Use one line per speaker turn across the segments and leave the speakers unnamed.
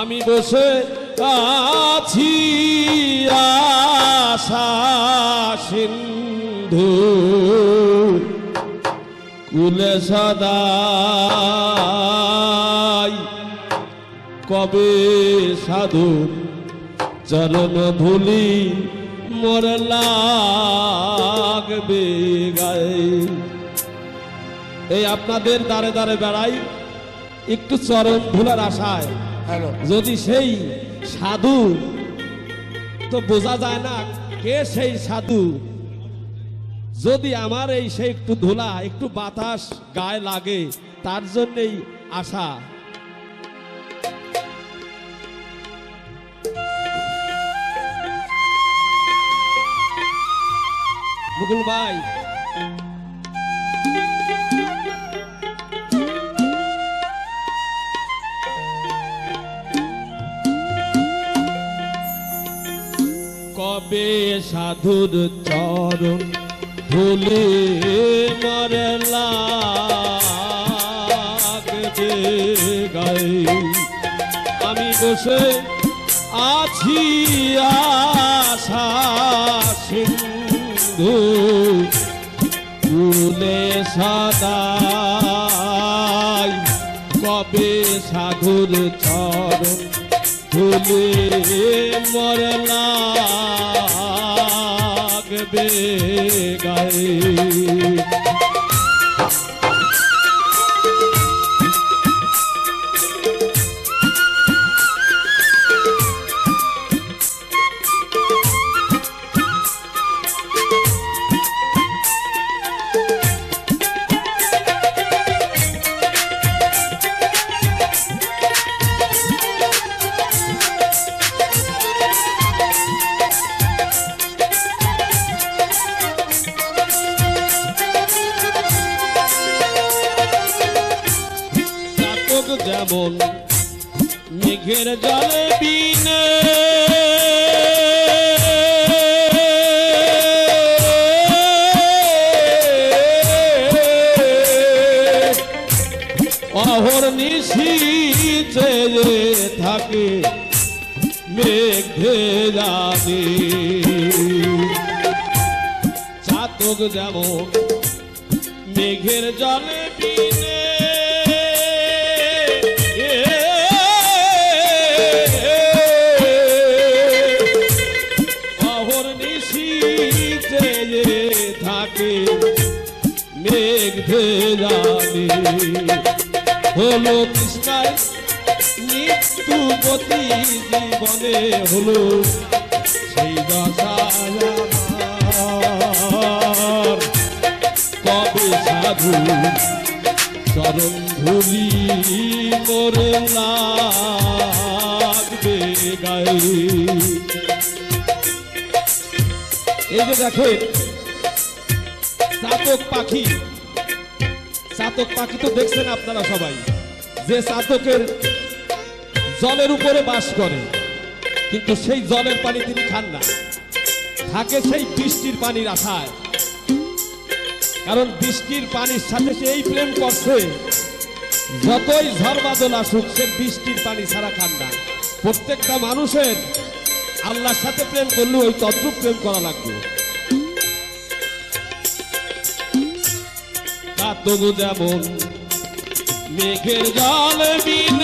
আমি বসে আছি আশা সিন্ধু। কুলে সদাই কবে সাধু চরণ ধুলি মোর লাগবে গায়ে। এই আপনাদের দাঁড়ে দাঁড়ে বেড়াই একটু চরণ ধুলার আশায়। যদি সেই সাধু তো বোঝা যায় না কে সেই সাধু। যদি আমার এই সেই একটু ধুলা একটু বাতাস গায়ে লাগে তার জন্যই আশা। মুকুল ভাই সাধুর চরণ ধুলে মরে লাগবে গায়ে। আমি বসে আছি আশা সিন্ধু। তুলে সদাই কবে সাধুর চরণ ধুলে মর লাগবে গায়ে। যেমন মেঘের জলে বিনে। অহর নিশি চেয়ে থাকে মেঘে জানি চাতক যেমন মেঘের জলে বিনে। অহর নিশি চেয়ে থাকে, মেঘ ভেজানি হলো কৃষ্ণায় মৃত্যু গতি জীবনে হলো সেই আমার। কবে সাধু চরণ ধুলি মোরে লাগবে গায়ে এই যে দেখেন চাতক পাখি। চাতক পাখি তো দেখছেন আপনারা সবাই। যে চাতকের জলের উপরে বাস করে, কিন্তু সেই জলের পানি তিনি খান না। থাকে সেই বৃষ্টির আশায়। কারণ বৃষ্টির পানির সাথে সে এই প্রেম করছে, যতই ঝড় বাদল আসুক, সে বৃষ্টির পানি ছাড়া খান না। প্রত্যেকটা মানুষের আল্লাহর সাথে প্রেম করলে ওই তদ্রুপ প্রেম করা লাগবে। তবু যেমন মেঘের জল বিনে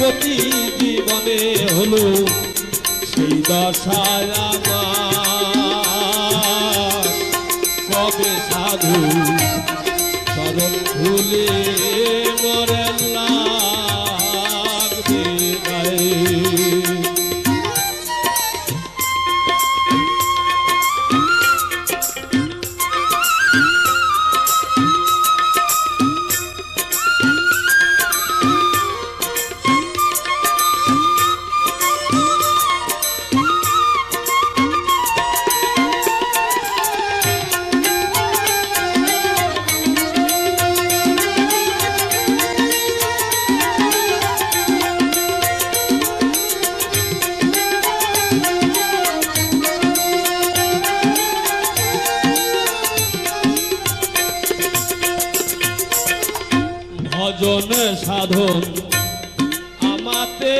গতি জীবনে হলো সেই দশায় আমার। কবে সাধু চরণ ভুলে মরে লাগবে গায়ে? ভজন সাধন আমাতে।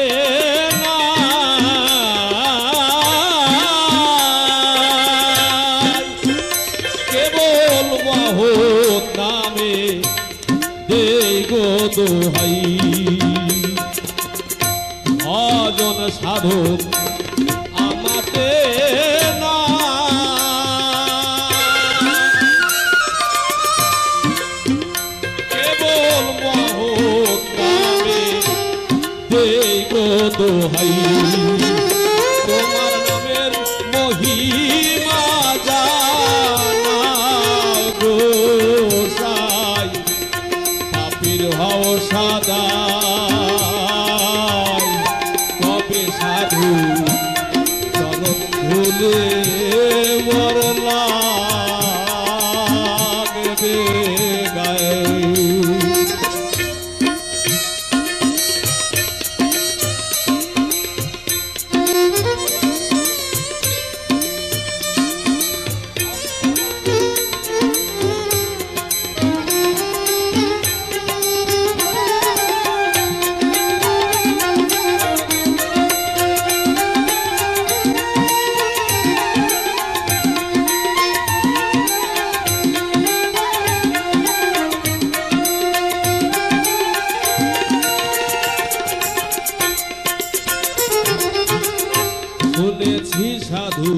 কেবল মহৎ নামে দেই দোহাই ভজন সাধন দোহাই তোমার নামের মহিমা জানা গো সাই। পাপির হও সাদা কবে সাধু চরণ ধুলে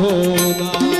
গো